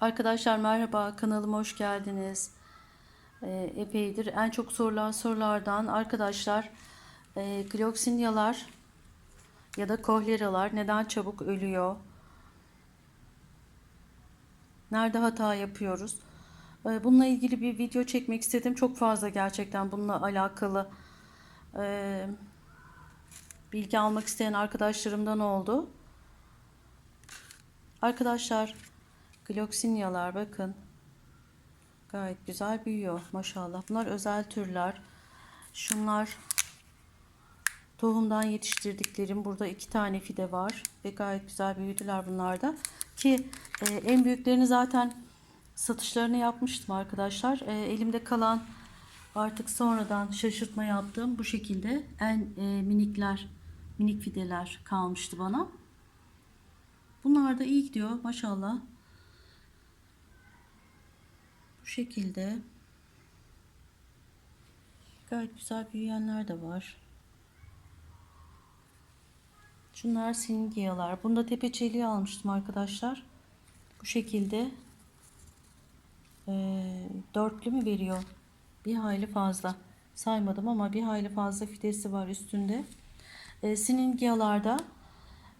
Arkadaşlar merhaba kanalıma hoş geldiniz. Ee, epeydir en çok sorulan sorulardan arkadaşlar e, gloksinyalar ya da kohleralar neden çabuk ölüyor? Nerede hata yapıyoruz? Ee, bununla ilgili bir video çekmek istedim. Çok fazla gerçekten bununla alakalı e, bilgi almak isteyen arkadaşlarımdan oldu. Arkadaşlar gloksinyalar bakın gayet güzel büyüyor maşallah. Bunlar özel türler. Şunlar tohumdan yetiştirdiklerim. Burada iki tane fide var ve gayet güzel büyüdüler bunlar da. Ki e, en büyüklerini zaten satışlarını yapmıştım arkadaşlar. E, elimde kalan artık sonradan şaşırtma yaptığım bu şekilde en e, minikler minik fideler kalmıştı bana. Bunlar da iyi gidiyor maşallah. Bu şekilde. Gayet güzel büyüyenler de var. Şunlar singiyalar. Bunda tepe çeliği almıştım arkadaşlar. Bu şekilde. Ee, dörtlü mü veriyor? Bir hayli fazla. Saymadım ama bir hayli fazla fidesi var üstünde. Ee, singiyalarda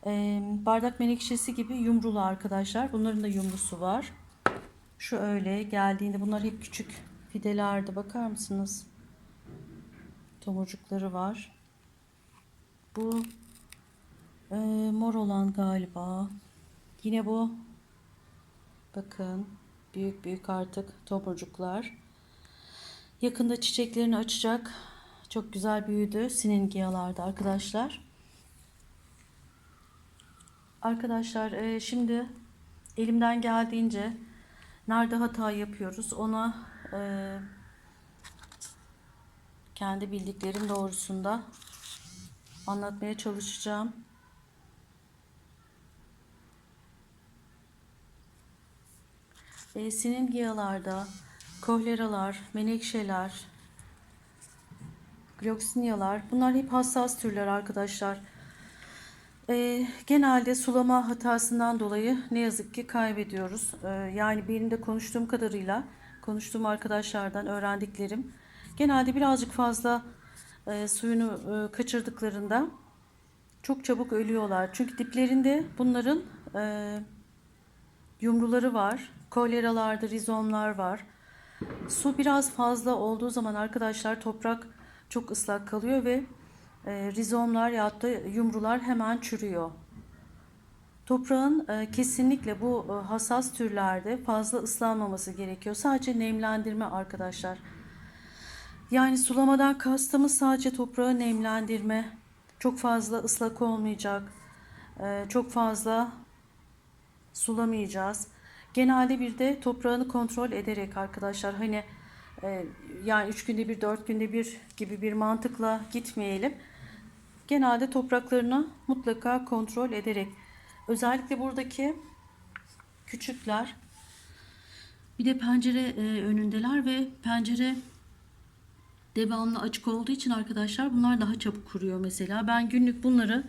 e, bardak menekşesi gibi yumrulu arkadaşlar. Bunların da yumrusu var. Şu öyle geldiğinde bunlar hep küçük fidelerde bakar mısınız? Tomurcukları var. Bu e, mor olan galiba. Yine bu bakın büyük büyük artık tomurcuklar. Yakında çiçeklerini açacak. Çok güzel büyüdü siningiyalarda arkadaşlar. Arkadaşlar e, şimdi elimden geldiğince nerede hata yapıyoruz ona e, kendi bildiklerim doğrusunda anlatmaya çalışacağım. E, siningiyalarda kohleralar, menekşeler, gloksinyalar bunlar hep hassas türler arkadaşlar. E, genelde sulama hatasından dolayı ne yazık ki kaybediyoruz. E, yani benim de konuştuğum kadarıyla, konuştuğum arkadaşlardan öğrendiklerim genelde birazcık fazla e, suyunu e, kaçırdıklarında çok çabuk ölüyorlar. Çünkü diplerinde bunların e, yumruları var. Koleralarda rizomlar var. Su biraz fazla olduğu zaman arkadaşlar toprak çok ıslak kalıyor ve e, rizomlar ya da yumrular hemen çürüyor. Toprağın e, kesinlikle bu e, hassas türlerde fazla ıslanmaması gerekiyor. Sadece nemlendirme arkadaşlar. Yani sulamadan kastımız sadece toprağı nemlendirme. Çok fazla ıslak olmayacak. E, çok fazla sulamayacağız. Genelde bir de toprağını kontrol ederek arkadaşlar hani e, yani 3 günde bir 4 günde bir gibi bir mantıkla gitmeyelim. Genelde topraklarını mutlaka kontrol ederek özellikle buradaki küçükler bir de pencere e, önündeler ve pencere devamlı açık olduğu için arkadaşlar bunlar daha çabuk kuruyor mesela. Ben günlük bunları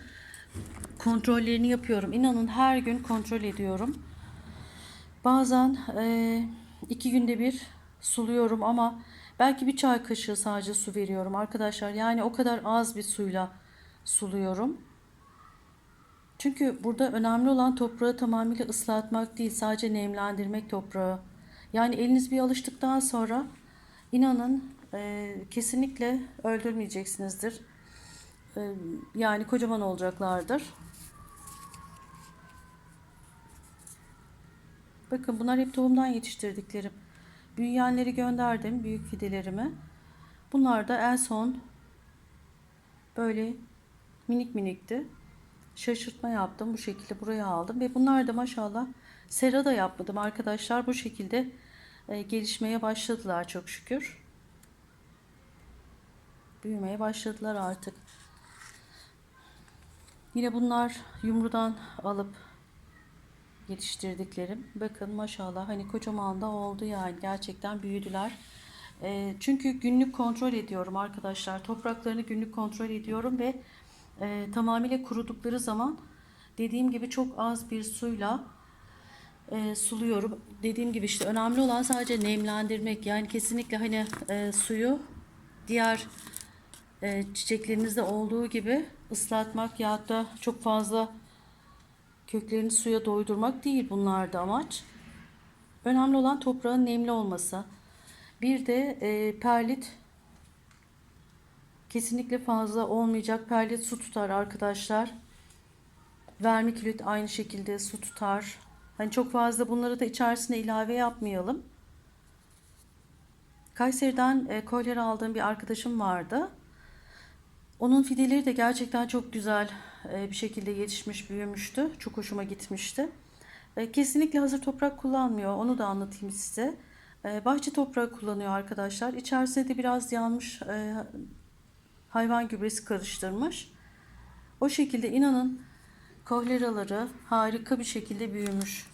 kontrollerini yapıyorum. İnanın her gün kontrol ediyorum. Bazen e, iki günde bir suluyorum ama belki bir çay kaşığı sadece su veriyorum arkadaşlar. Yani o kadar az bir suyla suluyorum. Çünkü burada önemli olan toprağı tamamıyla ıslatmak değil, sadece nemlendirmek toprağı. Yani eliniz bir alıştıktan sonra inanın e, kesinlikle öldürmeyeceksinizdir. E, yani kocaman olacaklardır. Bakın bunlar hep tohumdan yetiştirdiklerim. Büyüyenleri gönderdim, büyük fidelerimi. Bunlar da en son böyle minik minikti. Şaşırtma yaptım. Bu şekilde buraya aldım. Ve bunlar da maşallah sera da yapmadım arkadaşlar. Bu şekilde e, gelişmeye başladılar çok şükür. Büyümeye başladılar artık. Yine bunlar yumrudan alıp yetiştirdiklerim. Bakın maşallah hani kocaman da oldu yani gerçekten büyüdüler. E, çünkü günlük kontrol ediyorum arkadaşlar. Topraklarını günlük kontrol ediyorum ve e, tamamıyla kurudukları zaman dediğim gibi çok az bir suyla e, suluyorum. Dediğim gibi işte önemli olan sadece nemlendirmek. Yani kesinlikle hani e, suyu diğer e, çiçeklerinizde olduğu gibi ıslatmak ya da çok fazla köklerini suya doydurmak değil bunlarda amaç. Önemli olan toprağın nemli olması. Bir de e, perlit kesinlikle fazla olmayacak. Perlit su tutar arkadaşlar. Vermikülit aynı şekilde su tutar. Hani çok fazla bunları da içerisine ilave yapmayalım. Kayseri'den e, kolyer aldığım bir arkadaşım vardı. Onun fideleri de gerçekten çok güzel e, bir şekilde yetişmiş, büyümüştü. Çok hoşuma gitmişti. E, kesinlikle hazır toprak kullanmıyor. Onu da anlatayım size. E, bahçe toprağı kullanıyor arkadaşlar. İçerisine de biraz yanmış e, hayvan gübresi karıştırmış. O şekilde inanın kohleraları harika bir şekilde büyümüş.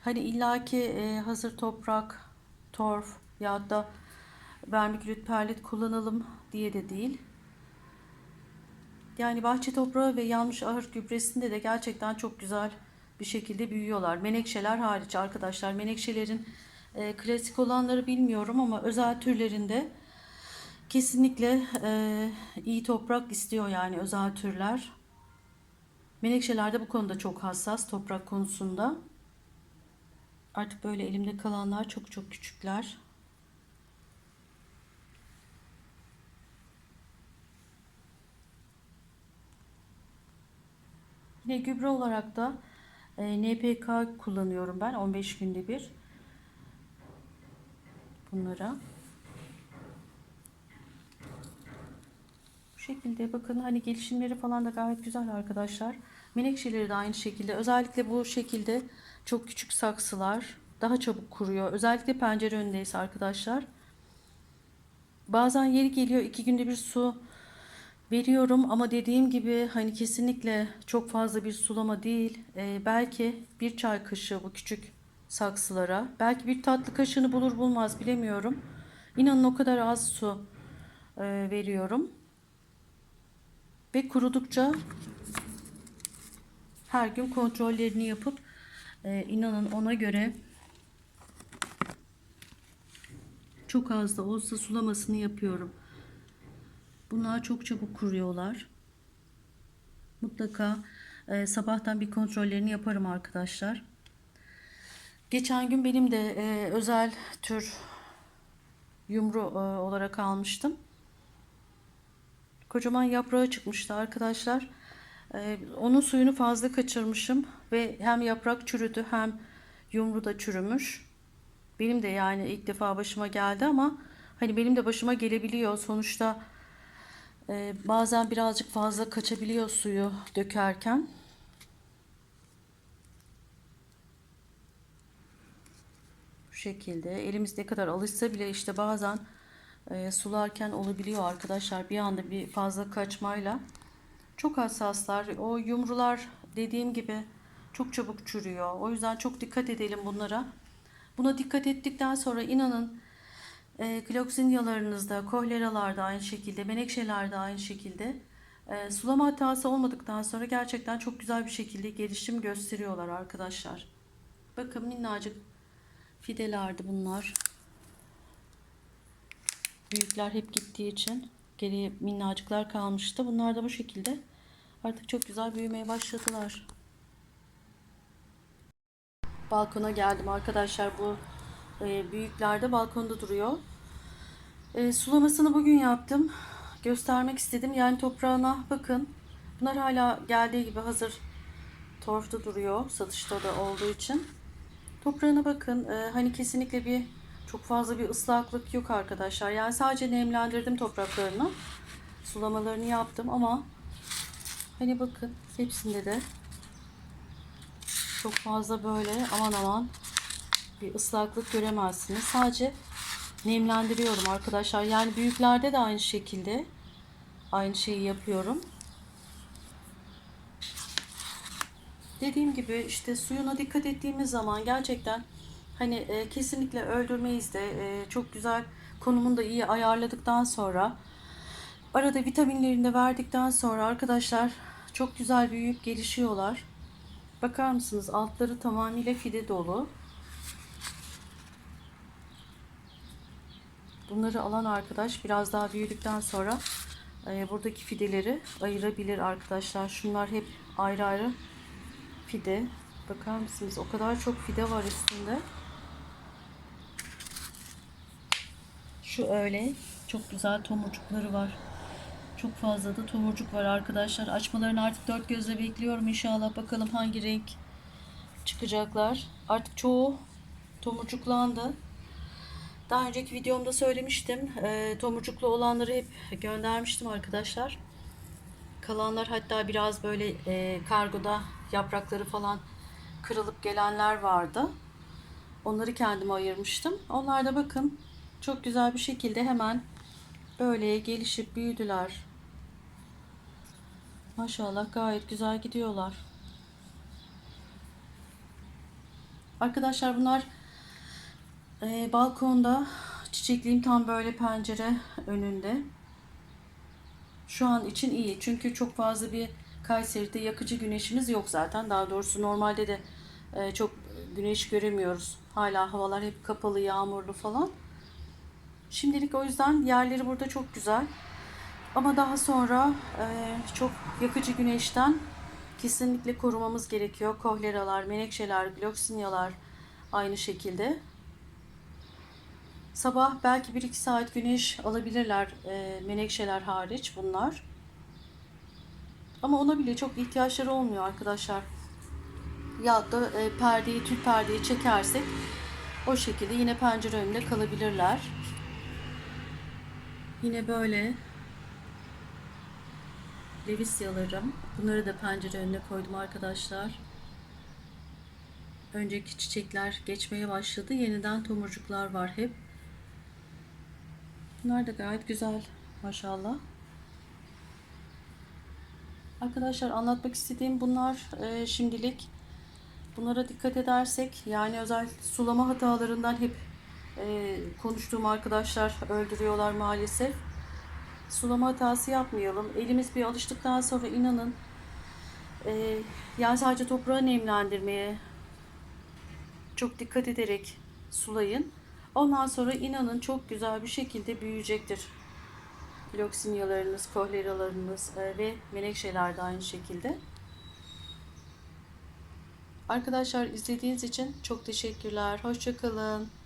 Hani illaki e, hazır toprak, torf ya da vermikülit perlit kullanalım diye de değil. Yani bahçe toprağı ve yanmış ahır gübresinde de gerçekten çok güzel bir şekilde büyüyorlar. Menekşeler hariç arkadaşlar. Menekşelerin e, klasik olanları bilmiyorum ama özel türlerinde kesinlikle e, iyi toprak istiyor yani özel türler. Menekşeler de bu konuda çok hassas toprak konusunda. Artık böyle elimde kalanlar çok çok küçükler. Yine gübre olarak da e, NPK kullanıyorum ben 15 günde bir. Bunlara. Şekilde bakın hani gelişimleri falan da gayet güzel arkadaşlar. Menekşeleri de aynı şekilde. Özellikle bu şekilde çok küçük saksılar daha çabuk kuruyor. Özellikle pencere önündeyiz arkadaşlar. Bazen yeri geliyor iki günde bir su veriyorum ama dediğim gibi hani kesinlikle çok fazla bir sulama değil. Ee, belki bir çay kaşığı bu küçük saksılara. Belki bir tatlı kaşığını bulur bulmaz bilemiyorum. İnanın o kadar az su e, veriyorum. Ve kurudukça her gün kontrollerini yapıp e, inanın ona göre çok az da olsa sulamasını yapıyorum. Bunlar çok çabuk kuruyorlar. Mutlaka e, sabahtan bir kontrollerini yaparım arkadaşlar. Geçen gün benim de e, özel tür yumru e, olarak almıştım. Kocaman yaprağı çıkmıştı arkadaşlar. E, onun suyunu fazla kaçırmışım ve hem yaprak çürüdü hem yumru da çürümüş. Benim de yani ilk defa başıma geldi ama hani benim de başıma gelebiliyor. Sonuçta e, bazen birazcık fazla kaçabiliyor suyu dökerken. Bu şekilde elimiz ne kadar alışsa bile işte bazen e, sularken olabiliyor arkadaşlar. Bir anda bir fazla kaçmayla. Çok hassaslar. O yumrular dediğim gibi çok çabuk çürüyor. O yüzden çok dikkat edelim bunlara. Buna dikkat ettikten sonra inanın e, kloksinyalarınızda, kohleralarda aynı şekilde, menekşelerde aynı şekilde e, sulama hatası olmadıktan sonra gerçekten çok güzel bir şekilde gelişim gösteriyorlar arkadaşlar. Bakın minnacık fidelerdi bunlar. Büyükler hep gittiği için geriye minnacıklar kalmıştı. Bunlar da bu şekilde artık çok güzel büyümeye başladılar. Balkona geldim arkadaşlar. Bu e, büyüklerde balkonda duruyor. E, sulamasını bugün yaptım. Göstermek istedim. Yani toprağına bakın. Bunlar hala geldiği gibi hazır torfta duruyor. Satışta da olduğu için. Toprağına bakın. E, hani kesinlikle bir çok fazla bir ıslaklık yok arkadaşlar. Yani sadece nemlendirdim topraklarını. Sulamalarını yaptım ama hani bakın hepsinde de çok fazla böyle aman aman bir ıslaklık göremezsiniz. Sadece nemlendiriyorum arkadaşlar. Yani büyüklerde de aynı şekilde aynı şeyi yapıyorum. Dediğim gibi işte suyuna dikkat ettiğimiz zaman gerçekten hani e, kesinlikle öldürmeyiz de e, çok güzel konumunu da iyi ayarladıktan sonra arada vitaminlerini de verdikten sonra arkadaşlar çok güzel büyüyüp gelişiyorlar. Bakar mısınız? Altları tamamıyla fide dolu. Bunları alan arkadaş biraz daha büyüdükten sonra e, buradaki fideleri ayırabilir arkadaşlar. Şunlar hep ayrı ayrı fide. Bakar mısınız? O kadar çok fide var üstünde. Şu öyle çok güzel tomurcukları var. Çok fazla da tomurcuk var arkadaşlar. Açmalarını artık dört gözle bekliyorum inşallah. Bakalım hangi renk çıkacaklar. Artık çoğu tomurcuklandı. Daha önceki videomda söylemiştim. E, tomurcuklu olanları hep göndermiştim arkadaşlar. Kalanlar hatta biraz böyle e, kargoda yaprakları falan kırılıp gelenler vardı. Onları kendime ayırmıştım. Onlar da bakın çok güzel bir şekilde hemen böyle gelişip büyüdüler. Maşallah gayet güzel gidiyorlar. Arkadaşlar bunlar e, balkonda çiçekliğim tam böyle pencere önünde. Şu an için iyi. Çünkü çok fazla bir Kayseri'de yakıcı güneşimiz yok zaten. Daha doğrusu normalde de e, çok güneş göremiyoruz. Hala havalar hep kapalı, yağmurlu falan. Şimdilik o yüzden yerleri burada çok güzel. Ama daha sonra e, çok yakıcı güneşten kesinlikle korumamız gerekiyor. Kohleralar, menekşeler, gloksinyalar aynı şekilde. Sabah belki 1-2 saat güneş alabilirler e, menekşeler hariç bunlar. Ama ona bile çok ihtiyaçları olmuyor arkadaşlar. Ya da e, perdeyi, tül perdeyi çekersek o şekilde yine pencere önünde kalabilirler. Yine böyle levisyalarım. Bunları da pencere önüne koydum arkadaşlar. Önceki çiçekler geçmeye başladı. Yeniden tomurcuklar var hep. Bunlar da gayet güzel maşallah. Arkadaşlar anlatmak istediğim bunlar e, şimdilik. Bunlara dikkat edersek yani özel sulama hatalarından hep e, konuştuğum arkadaşlar öldürüyorlar maalesef. Sulama hatası yapmayalım. Elimiz bir alıştıktan sonra inanın e, yani sadece toprağı nemlendirmeye çok dikkat ederek sulayın. Ondan sonra inanın çok güzel bir şekilde büyüyecektir. Loksinyalarınız, kohleralarınız e, ve menekşeler de aynı şekilde. Arkadaşlar izlediğiniz için çok teşekkürler. Hoşçakalın.